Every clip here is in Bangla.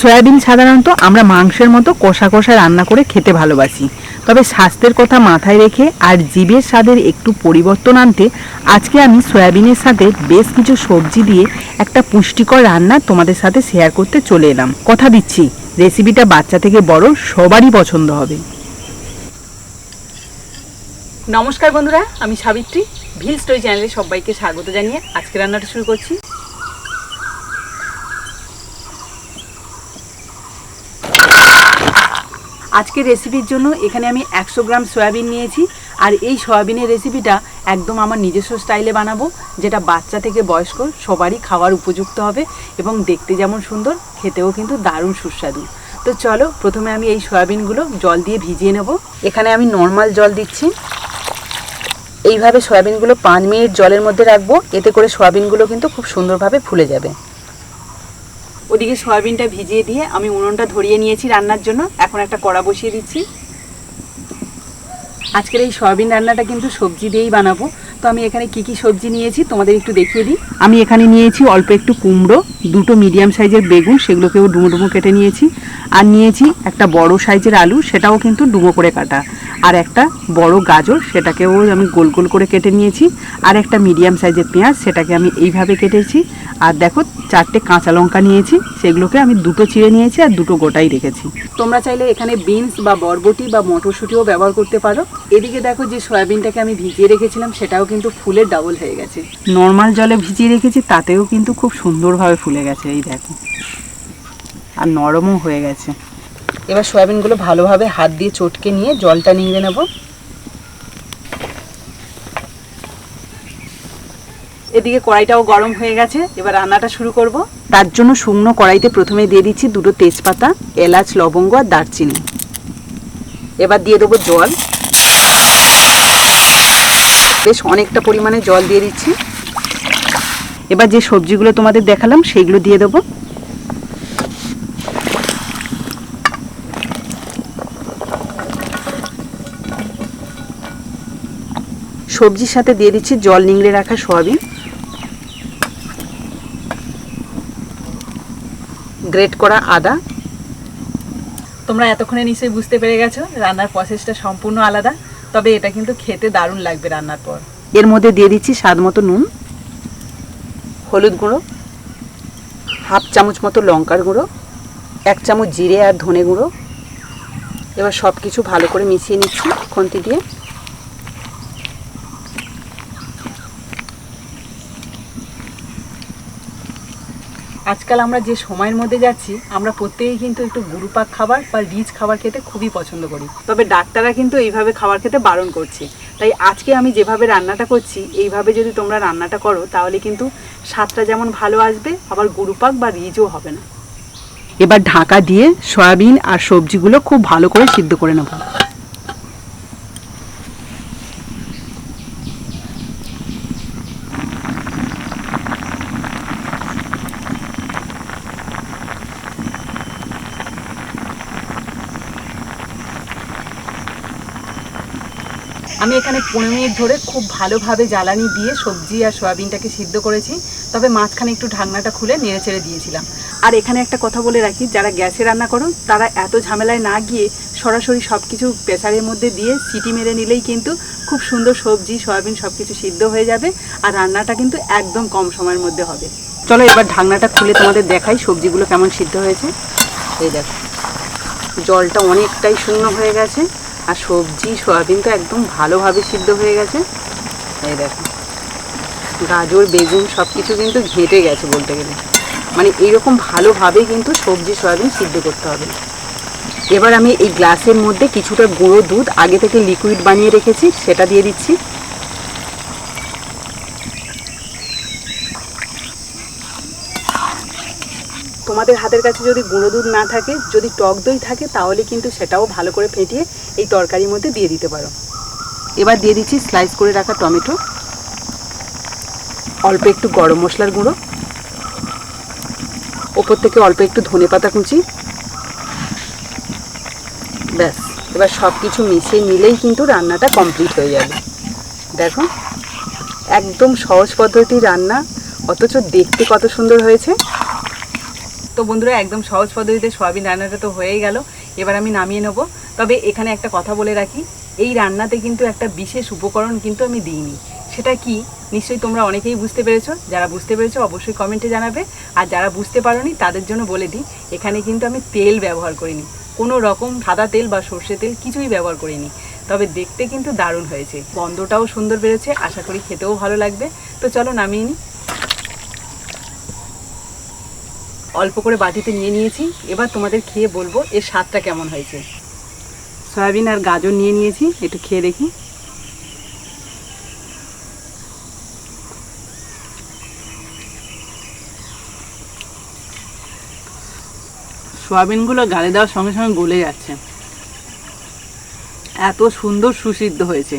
সয়াবিন সাধারণত আমরা মাংসের মতো কষা কষা রান্না করে খেতে ভালোবাসি। তবে স্বাস্থ্যের কথা মাথায় রেখে আর জীবের স্বাদের একটু পরিবর্তন আনতে আজকে আমি সয়াবিনের সাথে বেশ কিছু সবজি দিয়ে একটা পুষ্টিকর রান্না তোমাদের সাথে শেয়ার করতে চলে এলাম। কথা দিচ্ছি রেসিপিটা বাচ্চা থেকে বড় সবারই পছন্দ হবে। নমস্কার বন্ধুরা, আমি সাবিত্রী ভিল স্টোরি চ্যানেলে সবাইকে স্বাগত জানিয়ে আজকে রান্নাটা শুরু করছি। আজকের রেসিপির জন্য এখানে আমি একশো গ্রাম সয়াবিন নিয়েছি। আর এই সয়াবিনের রেসিপিটা একদম আমার নিজস্ব স্টাইলে বানাবো, যেটা বাচ্চা থেকে বয়স্ক সবারই খাওয়ার উপযুক্ত হবে এবং দেখতে যেমন সুন্দর, খেতেও কিন্তু দারুণ সুস্বাদু। তো চলো, প্রথমে আমি এই সয়াবিনগুলো জল দিয়ে ভিজিয়ে নেব। এখানে আমি নর্মাল জল দিচ্ছি। এইভাবে সয়াবিনগুলো পাঁচ মিনিট জলের মধ্যে রাখব, এতে করে সয়াবিনগুলো কিন্তু খুব সুন্দরভাবে ফুলে যাবে। ওদিকে সয়াবিনটা ভিজিয়ে দিয়ে আমি উনুনটা ধরিয়ে নিয়েছি রান্নার জন্য। এখন একটা কড়া বসিয়ে দিচ্ছি। আজকের এই সয়াবিন রান্নাটা কিন্তু সবজি দিয়েই বানাবো। আমি এখানে কি কি সবজি নিয়েছি তোমাদের একটু দেখিয়ে দিই। আমি এখানে নিয়েছি অল্প একটু কুমড়ো, দুটো মিডিয়াম সাইজের বেগুন, সেগুলোকেও ডুমো ডুমো কেটে নিয়েছি। আর নিয়েছি একটা বড় সাইজের আলু, সেটাও কিন্তু ডুমো করে কাটা। আর একটা বড় গাজর, সেটাকেও আমি গোল গোল করে কেটে নিয়েছি। আর একটা মিডিয়াম সাইজের পেঁয়াজ, সেটাকে আমি এইভাবে কেটেছি। আর দেখো, চারটে কাঁচা লঙ্কা নিয়েছি, সেগুলোকে আমি দুটো চিড়ে নিয়েছি আর দুটো গোটাই রেখেছি। তোমরা চাইলে এখানে বিনস বা বরবটি বা মটরশুঁটিও ব্যবহার করতে পারো। এদিকে দেখো যে সয়াবিনটাকে আমি ভিজিয়ে রেখেছিলাম, সেটাও কিন্তু ফুলের ডাবল হয়ে গেছে। নর্মাল জলে ভিজিয়ে রেখেছি তাতেও কিন্তু খুব সুন্দরভাবে ফুলে গেছে এই দেখো। আর নরমও হয়ে গেছে। এবার সয়াবিনগুলো ভালোভাবে হাত দিয়ে চটকে নিয়ে জলটা নিংড়ে নেব। এদিকে কড়াইটাও গরম হয়ে গেছে এবার রান্নাটা শুরু করব। তার জন্য শুকনো কড়াইতে প্রথমে দিয়ে দিচ্ছি দুটো তেজপাতা এলাচ লবঙ্গ আর দারচিনি। এবার দিয়ে দেবো জল। বেশ অনেকটা পরিমাণে জল দিয়ে দিচ্ছি। এবার যে সবজিগুলো তোমাদের দেখালাম, সেইগুলো দিয়ে দেবো। সবজির সাথে দিয়ে দিচ্ছি জল, নিংড়ে রাখা সয়াবিন। গ্রেট করা আদা। তোমরা এতক্ষণে নিশ্চয়ই বুঝতে পেরে গেছো, রান্নার প্রসেসটা সম্পূর্ণ আলাদা। তবে এটা কিন্তু খেতে দারুণ লাগবে রান্নার পর। এর মধ্যে দিয়ে দিচ্ছি স্বাদ মতো নুন, হলুদ গুঁড়ো, হাফ চামচ মতো লঙ্কার গুঁড়ো, এক চামচ জিরে আর ধনে গুঁড়ো। এবার সব কিছু ভালো করে মিশিয়ে নিচ্ছি খন্তি দিয়ে। আজকাল আমরা যে সময়ের মধ্যে যাচ্ছি, আমরা প্রত্যেকেই কিন্তু একটু গুরুপাক খাবার বা রিচ খাবার খেতে খুবই পছন্দ করি। তবে ডাক্তাররা কিন্তু এইভাবে খাবার খেতে বারণ করছে। তাই আজকে আমি যেভাবে রান্নাটা করছি, এইভাবে যদি তোমরা রান্নাটা করো, তাহলে কিন্তু স্বাদটা যেমন ভালো আসবে, আবার গুরুপাক বা রিচও হবে না। এবার ঢাকা দিয়ে সয়াবিন আর সবজিগুলো খুব ভালো করে সিদ্ধ করে নেব। আমি এখানে পনেরো মিনিট ধরে খুব ভালোভাবে জ্বালানি দিয়ে সবজি আর সয়াবিনটাকে সিদ্ধ করেছি, তবে মাঝখানে একটু ঢাকনাটা খুলে নেড়ে চেড়ে দিয়েছিলাম। আর এখানে একটা কথা বলে রাখি, যারা গ্যাসে রান্না করো, তারা এত ঝামেলায় না গিয়ে সরাসরি সব কিছু প্রেসারের মধ্যে দিয়ে সিটি মেরে নিলেই কিন্তু খুব সুন্দর সবজি, সয়াবিন সব কিছু সিদ্ধ হয়ে যাবে আর রান্নাটা কিন্তু একদম কম সময়ের মধ্যে হবে। চলো এবার ঢাকনাটা খুলে তোমাদের দেখাই সবজিগুলো কেমন সিদ্ধ হয়েছে। এই দেখো, জলটা অনেকটাই শূন্য হয়ে গেছে। আর সবজি, সয়াবিন তো একদম ভালোভাবে সিদ্ধ হয়ে গেছে। এই দেখো। গাজর, বেগুন সব কিছু কিন্তু ঘেঁটে গেছে বলতে গেলে। মানে এইরকম ভালোভাবে কিন্তু সবজি, সয়াবিন সিদ্ধ করতে হবে। এবার আমি এই গ্লাসের মধ্যে কিছুটা গুঁড়ো দুধ, আগে থেকে লিকুইড বানিয়ে রেখেছি, সেটা দিয়ে দিচ্ছি। তোমাদের হাতের কাছে যদি গুঁড়ো দুধ না থাকে, যদি টক দই থাকে, তাহলে কিন্তু সেটাও ভালো করে ফেটিয়ে এই তরকারির মধ্যে দিয়ে দিতে পারো। এবার দিয়ে দিচ্ছি স্লাইস করে রাখা টমেটো। অল্প একটু গরম মশলার গুঁড়ো। ওপর থেকে অল্প একটু ধনে পাতা কুচি। ব্যাস, এবার সব কিছু মিশিয়ে নিলেই কিন্তু রান্নাটা কমপ্লিট হয়ে যাবে। দেখো, একদম সহজ পদ্ধতির রান্না, অথচ দেখতে কত সুন্দর হয়েছে। তো বন্ধুরা, একদম সহজ পদ্ধতিতে সোয়াবিন রান্নাটা তো হয়েই গেল। এবার আমি নামিয়ে নেব। তবে এখানে একটা কথা বলে রাখি, এই রান্নাতে কিন্তু একটা বিশেষ উপকরণ কিন্তু আমি দিইনি। সেটা কি? নিশ্চয়ই তোমরা অনেকেই বুঝতে পেরেছ। যারা বুঝতে পেরেছ, অবশ্যই কমেন্টে জানাবে। আর যারা বুঝতে পারোনি, তাদের জন্য বলে দিই, এখানে কিন্তু আমি তেল ব্যবহার করিনি। কোনো রকম সাদা তেল বা সর্ষে তেল কিছুই ব্যবহার করিনি। তবে দেখতে কিন্তু দারুণ হয়েছে। গন্ধটাও সুন্দর বেরোচ্ছে। আশা করি খেতেও ভালো লাগবে। তো চলো নামিয়ে নিই। অল্প করে বাটিতে নিয়ে নিয়েছি। এবার তোমাদের খেয়ে বলব এর স্বাদটা কেমন হয়েছে। সয়াবিন আর গাজর নিয়ে নিয়েছি, একটু খেয়ে দেখি। সয়াবিনগুলো গালে দেওয়ার সঙ্গে সঙ্গে গলে যাচ্ছে। এত সুন্দর সুসিদ্ধ হয়েছে।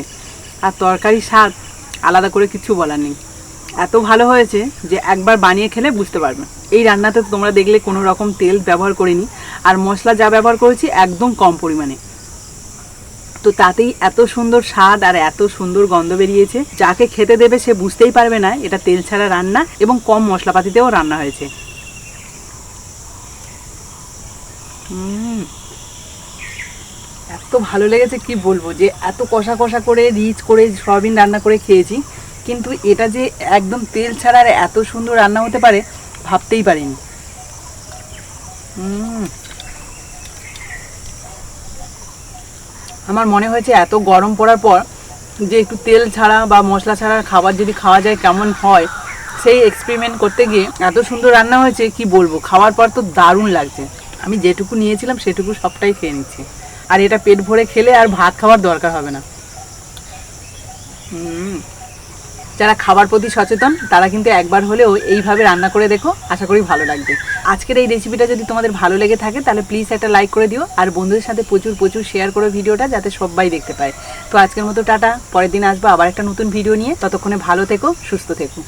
আর তরকারি স্বাদ আলাদা করে কিছু বলার নেই। এত ভালো হয়েছে যে একবার বানিয়ে খেলে বুঝতে পারবে। এই রান্নাতে তোমরা দেখলে কোনো রকম তেল ব্যবহার করিনি, আর মশলা যা ব্যবহার করেছি একদম কম পরিমাণে। তো তাতেই এত সুন্দর স্বাদ আর এত সুন্দর গন্ধ বেরিয়েছে, যাকে খেতে দেবে সে বুঝতেই পারবে না, এটা তেল ছাড়া রান্না এবং কম মশলাপাতিতেও রান্না হয়েছে। এত ভালো লেগেছে, কি বলব যে এত কষা কষা করে, রিচ করে সয়াবিন রান্না করে খেয়েছি। কিন্তু এটা যে একদম তেল ছাড়া আর এত সুন্দর রান্না হতে পারে, ভাবতেই পারিনি। আমার মনে হয়েছে এত গরম পড়ার পর যে একটু তেল ছাড়া বা মশলা ছাড়া খাবার যদি খাওয়া যায় কেমন হয়, সেই এক্সপেরিমেন্ট করতে গিয়ে এত সুন্দর রান্না হয়েছে, কি বলব? খাওয়ার পর তো দারুণ লাগছে। আমি যেটুকু নিয়েছিলাম সেটুকু সবটাই খেয়ে নিচ্ছি। আর এটা পেট ভরে খেলে আর ভাত খাওয়ার দরকার হবে না। হুম। যারা খাবার প্রতি সচেতন, তারা কিন্তু একবার হলেও এইভাবে রান্না করে দেখো, আশা করি ভালো লাগবে। আজকের এই রেসিপিটা যদি তোমাদের ভালো লেগে থাকে, তাহলে প্লিজ একটা লাইক করে দিও, আর বন্ধুদের সাথে প্রচুর প্রচুর শেয়ার করো ভিডিওটা যাতে সবাই দেখতে পায়। তো আজকের মতো টাটা, পরের দিন আসব আবার একটা নতুন ভিডিও নিয়ে। ততক্ষণে ভালো থেকো, সুস্থ থেকো।